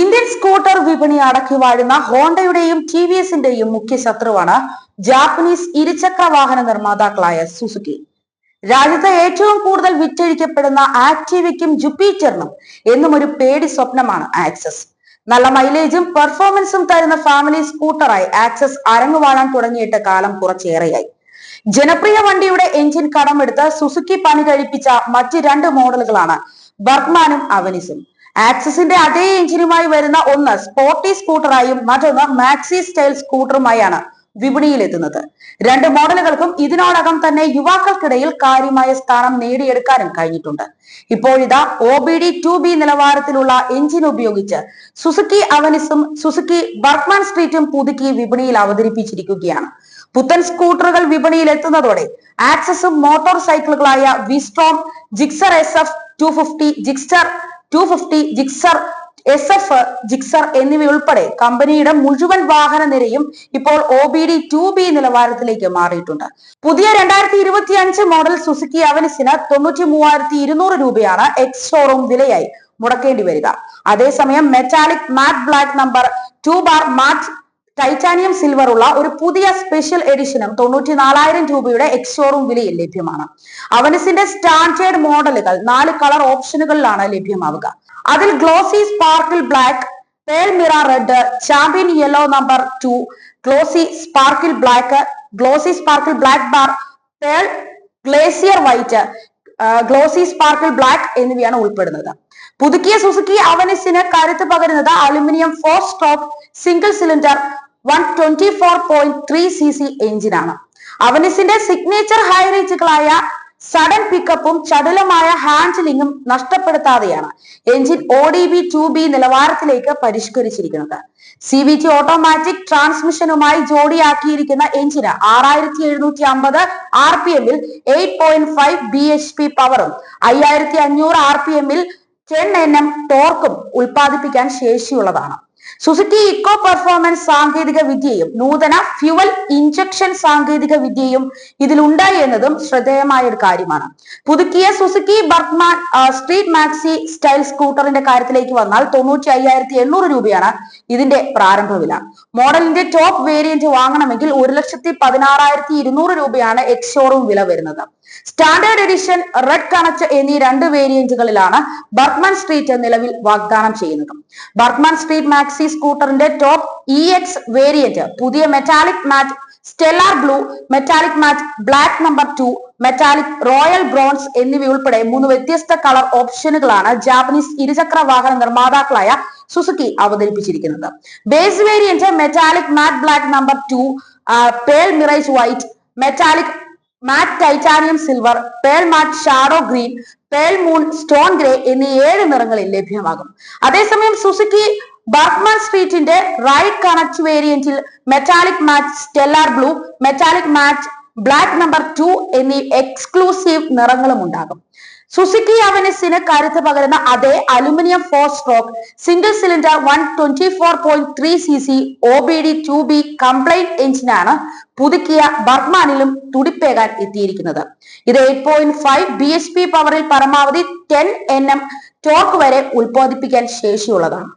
Indian scooter വിപണി അടക്കി വാഴുന്ന ഹോണ്ടയുടെയും ടി വി എസിന്റെയും മുഖ്യ ശത്രുവാണ് ജാപ്പനീസ് ഇരുചക്ര വാഹന നിർമ്മാതാക്കളായ സുസുക്കി. രാജ്യത്തെ ഏറ്റവും കൂടുതൽ വിറ്റഴിക്കപ്പെടുന്ന ആക്ടിവയ്ക്കും ജുപ്പീറ്ററിനും എന്നും ഒരു പേടി സ്വപ്നമാണ് ആക്സസ്. നല്ല മൈലേജും പെർഫോമൻസും തരുന്ന ഫാമിലി സ്കൂട്ടറായി ആക്സസ് അരങ്ങുവാഴാൻ തുടങ്ങിയിട്ട് കാലം കുറച്ചേറെയായി. ജനപ്രിയ വണ്ടിയുടെ എഞ്ചിൻ കടമെടുത്ത് സുസുക്കി പണി കഴിപ്പിച്ച മറ്റ് രണ്ട് മോഡലുകളാണ് ബർഗ്മാനും അവനിസും. ആക്സസിന്റെ അതേ എഞ്ചിനുമായി വരുന്ന ഒന്ന് സ്പോർട്ടി സ്കൂട്ടറായും മറ്റൊന്ന് മാക്സി സ്റ്റൈൽ സ്കൂട്ടറുമായാണ് വിപണിയിലെത്തുന്നത്. രണ്ട് മോഡലുകൾക്കും ഇതിനോടകം തന്നെ യുവാക്കൾക്കിടയിൽ കാര്യമായ സ്ഥാനം നേടിയെടുക്കാനും കഴിഞ്ഞിട്ടുണ്ട്. ഇപ്പോഴിതാ O B D two B നിലവാരത്തിലുള്ള എഞ്ചിൻ ഉപയോഗിച്ച് സുസുക്കി അവനിസും സുസുക്കി ബർഗ്മാൻ സ്ട്രീറ്റും പുതുക്കി വിപണിയിൽ അവതരിപ്പിച്ചിരിക്കുകയാണ്. പുത്തൻ സ്കൂട്ടറുകൾ വിപണിയിൽ എത്തുന്നതോടെ ആക്സസും motor സൈക്കിളുകളായ V Strom Gixxer S F two fifty Gixxer two fifty Gixxer S F Gixxer എന്നിവയുൾപ്പെടെ കമ്പനിയുടെ മുഴുവൻ വാഹന നിരയും ഇപ്പോൾ O B D two B നിലവാരത്തിലേക്ക് മാറിയിട്ടുണ്ട്. പുതിയ രണ്ടായിരത്തി ഇരുപത്തി അഞ്ച് മോഡൽ സുസുക്കി അവനിസിന് തൊണ്ണൂറ്റി മൂവായിരത്തി ഇരുന്നൂറ് രൂപയാണ് എക്സ് ഷോറൂം വിലയായി മുടക്കേണ്ടി വരിക. അതേസമയം metallic matt black number two bar matt titanium silver ഉള്ള ഒരു പുതിയ സ്പെഷ്യൽ എഡിഷനും തൊണ്ണൂറ്റി നാലായിരം രൂപയുടെ എക്സ് ഷോറൂം വിലയിൽ ലഭ്യമാണ്. അവനസിന്റെ സ്റ്റാൻഡേർഡ് മോഡലുകൾ നാല് കളർ ഓപ്ഷനുകളിലാണ് ലഭ്യമാവുക. അതിൽ glossy sparkle black pearl Mira red champion yellow number two glossy sparkle black glossy sparkle black bar pearl glacier white glossy sparkle black എന്നിവയാണ് ഉൾപ്പെടുന്നത്. പുതുക്കിയ സുസുക്കി അവനിസിന് കരുത്ത് പകരുന്നത് aluminium four stroke single cylinder one twenty four point three C C എഞ്ചിനാണ് അവനിസിന്റെ signature high റേഞ്ചുകളായ sudden പിക്കപ്പും ചടുലമായ ഹാൻഡിലിംഗും നഷ്ടപ്പെടുത്താതെയാണ് engine O D B two B നിലവാരത്തിലേക്ക് പരിഷ്കരിച്ചിരിക്കുന്നത്. സി വി ടി ഓട്ടോമാറ്റിക് ട്രാൻസ്മിഷനുമായി ജോഡിയാക്കിയിരിക്കുന്ന എഞ്ചിന് ആറായിരത്തി എഴുന്നൂറ്റി അമ്പത് ആർ പി എമ്മിൽ eight point five B H P പവറും അയ്യായിരത്തി അഞ്ഞൂറ് ആർ പി എമ്മിൽ ടെൻ എൻ എം ടോർക്കും ഉൽപ്പാദിപ്പിക്കാൻ ശേഷിയുള്ളതാണ്. സുസുക്കി ഇക്കോ പെർഫോമൻസ് സാങ്കേതിക വിദ്യയും നൂതന ഫ്യുവൽ ഇഞ്ചക്ഷൻ സാങ്കേതിക വിദ്യയും ഇതിലുണ്ടായി എന്നതും ശ്രദ്ധേയമായ ഒരു കാര്യമാണ്. പുതുക്കിയ Suzuki Burgman street maxi style സ്കൂട്ടറിന്റെ കാര്യത്തിലേക്ക് വന്നാൽ തൊണ്ണൂറ്റി അയ്യായിരത്തി എണ്ണൂറ് രൂപയാണ് ഇതിന്റെ പ്രാരംഭ വില. മോഡലിന്റെ ടോപ്പ് വേരിയന്റ് വാങ്ങണമെങ്കിൽ ഒരു ലക്ഷത്തി പതിനാറായിരത്തി ഇരുന്നൂറ് രൂപയാണ് എക്സ് ഷോറൂം വില വരുന്നത്. സ്റ്റാൻഡേർഡ് എഡിഷൻ റെഡ് കണക്ട് എന്നീ രണ്ട് വേരിയന്റുകളിലാണ് ബർഗ്മാൻ സ്ട്രീറ്റ് നിലവിൽ വാഗ്ദാനം ചെയ്യുന്നത്. ബർഗ്മാൻ സ്ട്രീറ്റ് മാക്സി സ്കൂട്ടറിന്റെ ടോപ്പ് ഇ എക്സ് വേരിയന്റ് പുതിയ metallic matte stellar blue metallic matte black number two metallic royal bronze എന്നിവയുൾപ്പെടെ മൂന്ന് വ്യത്യസ്ത കളർ ഓപ്ഷനുകളാണ് ജാപ്പനീസ് ഇരുചക്ര വാഹന നിർമ്മാതാക്കളായ സുസുക്കി അവതരിപ്പിച്ചിരിക്കുന്നത്. Base variant metallic matt black number two pearl mirage white metallic matt titanium silver pearl matt shadow green pearl moon stone grey എന്നീ ഏഴ് നിറങ്ങളിൽ ലഭ്യമാകും. അതേസമയം സുസുക്കി ബർഗ്മാൻ സ്ട്രീറ്റിന്റെ ride connect വേരിയന്റിൽ metallic matte stellar blue metallic matte black number two എന്നീ exclusive നിറങ്ങളും ഉണ്ടാകും. Suzuki അവനസിന് കരുത്ത് പകരുന്ന അതേ aluminium four stroke single cylinder one twenty four point three C C O B D to be compliant എഞ്ചിനാണ് പുതുക്കിയ ബർമാനിലും തുടിപ്പേകാൻ എത്തിയിരിക്കുന്നത്. ഇത് eight point five B H P പവറിൽ പരമാവധി ടെൻ എൻ എം ടോർക്ക് വരെ ഉൽപ്പാദിപ്പിക്കാൻ ശേഷിയുള്ളതാണ്.